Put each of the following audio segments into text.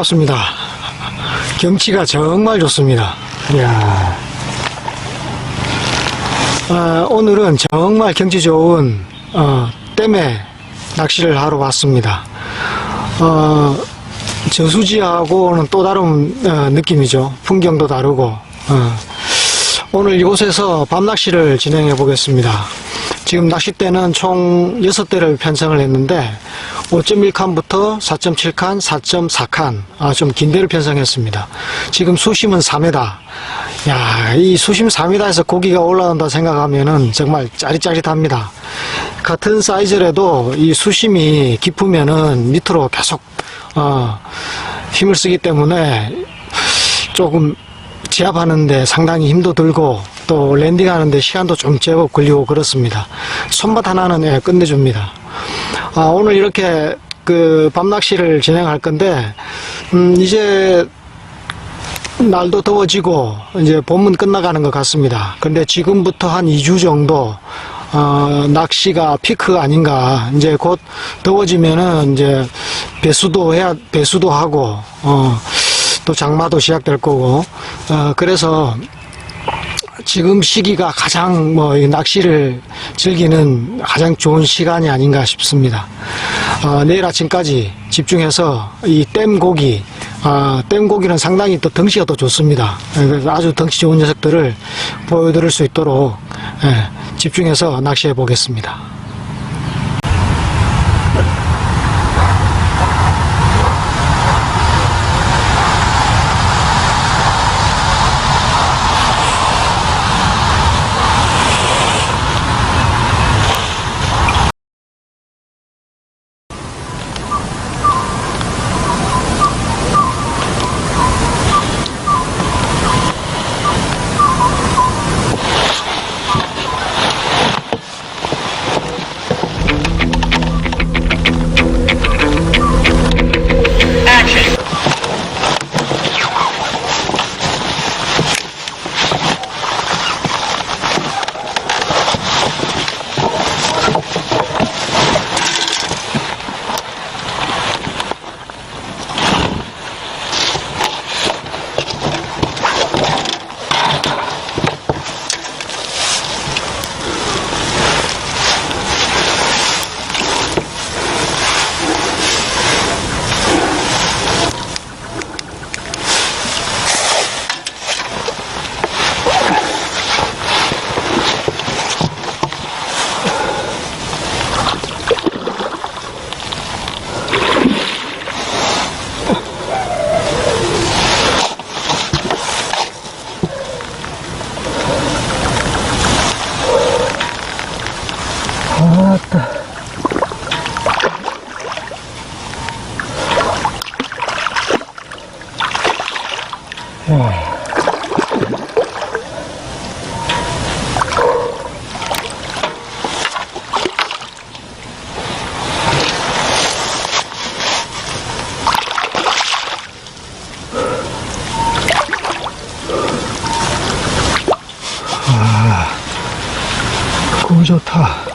반갑습니다. 경치가 정말 좋습니다. 이야. 아, 오늘은 정말 경치 좋은 어, 댐에 낚시를 하러 왔습니다. 어, 저수지하고는 또 다른 어, 느낌이죠. 풍경도 다르고. 어. 오늘 이곳에서 밤낚시를 진행해 보겠습니다. 지금 낚싯대는 총 6대를 편성을 했는데 5.1칸부터 4.7칸, 4.4칸 아, 좀 긴 대를 편성했습니다. 지금 수심은 4m. 야, 이 수심 4m에서 고기가 올라온다 생각하면은 정말 짜릿짜릿합니다. 같은 사이즈라도 이 수심이 깊으면은 밑으로 계속 어, 힘을 쓰기 때문에 조금 제압하는데 상당히 힘도 들고 또 랜딩하는데 시간도 좀 제법 걸리고 그렇습니다. 손맛 하나는 예, 끝내줍니다. 아, 오늘 이렇게 그 밤낚시를 진행할 건데 음, 이제 날도 더워지고 이제 봄은 끝나가는 것 같습니다. 근데 지금부터 한 2주 정도 어, 낚시가 피크가 아닌가. 이제 곧 더워지면은 이제 배수도 해야 배수도 하고 어, 또 장마도 시작될 거고 어, 그래서 지금 시기가 가장 뭐이 낚시를 즐기는 가장 좋은 시간이 아닌가 싶습니다. 어, 내일 아침까지 집중해서 이 댐 고기, 아, 댐 고기는 상당히 또 덩치가 더 좋습니다. 그래서 아주 덩치 좋은 녀석들을 보여드릴 수 있도록 예, 집중해서 낚시해 보겠습니다. 좋다.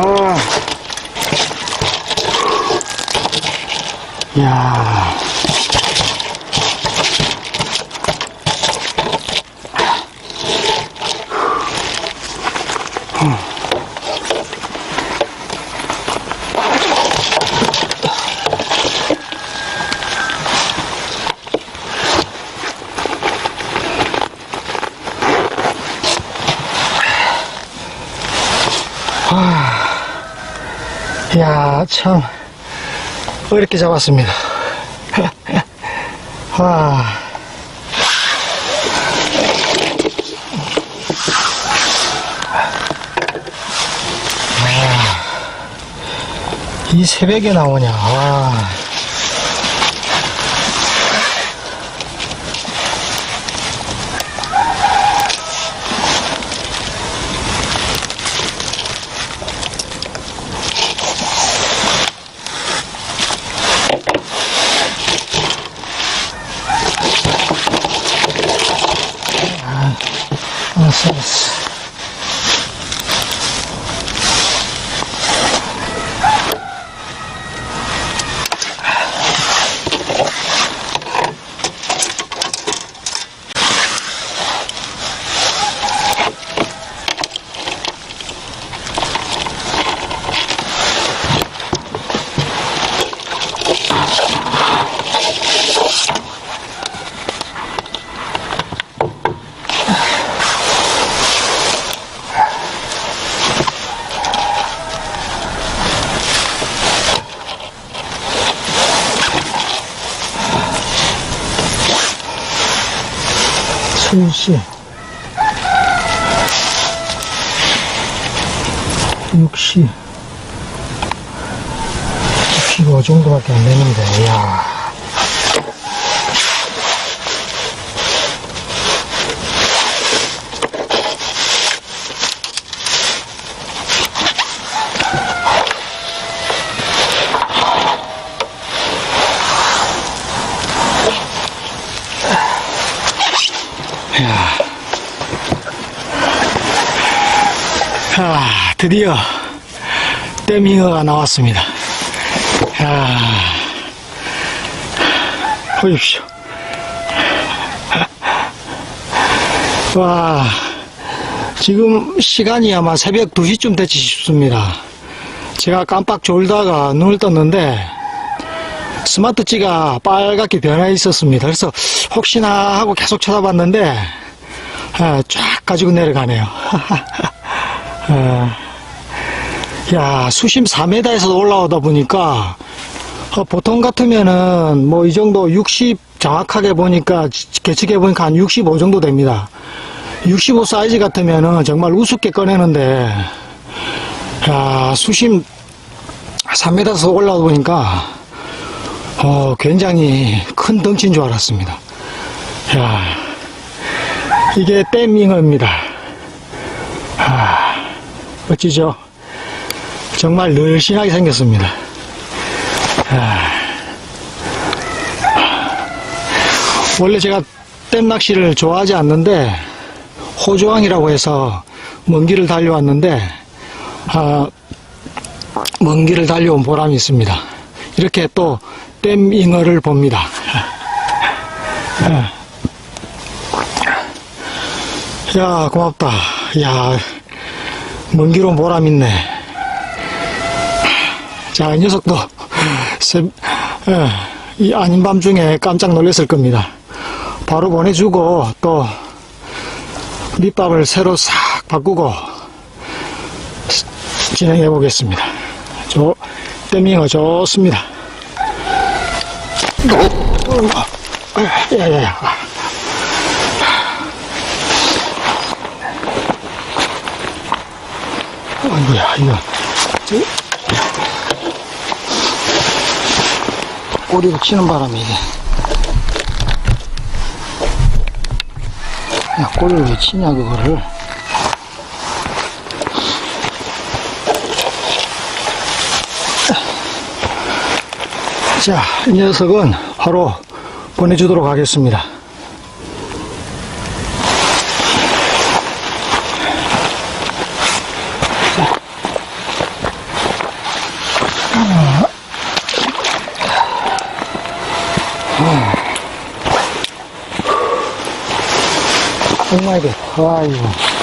아. 야. 야, 참, 어렵게 잡았습니다. 와. 아, 이 새벽에 나오냐, 와. 70, 6시 6시 5정도밖에 안 되는데, 이야. 드디어 댐잉어가 나왔습니다. 아, 보십시오. 와, 지금 시간이 아마 새벽 2시쯤 됐지 싶습니다. 제가 깜빡 졸다가 눈을 떴는데 스마트찌가 빨갛게 변해 있었습니다. 그래서 혹시나 하고 계속 쳐다봤는데 아, 쫙 가지고 내려가네요. 아, 야, 수심 4m에서 올라오다 보니까, 어, 보통 같으면은, 뭐, 이 정도 60 정확하게 보니까, 계측해 보니까 한 65 정도 됩니다. 65 사이즈 같으면은 정말 우습게 꺼내는데, 야, 수심 3m에서 올라오다 보니까, 어, 굉장히 큰 덩치인 줄 알았습니다. 야, 이게 댐잉어입니다. 아, 멋지죠? 정말 늘씬하게 생겼습니다. 아. 원래 제가 댐 낚시를 좋아하지 않는데 호주왕이라고 해서 먼 길을 달려왔는데 아, 먼 길을 달려온 보람이 있습니다. 이렇게 또 댐잉어를 봅니다. 아. 야 고맙다. 야먼 길온 보람 있네. 자, 이 녀석도, 새, 예, 이 아닌 밤중에 깜짝 놀랐을 겁니다. 바로 보내주고, 또, 밑밥을 새로 싹 바꾸고, 진행해 보겠습니다. 저, 댐밍어 좋습니다. 야, 야, 야. 아이고야, 이거. 꼬리로 치는 바람에 이게. 야, 꼬리를 왜 치냐, 그거를. 자, 이 녀석은 바로 보내주도록 하겠습니다. 好卖的，好啊！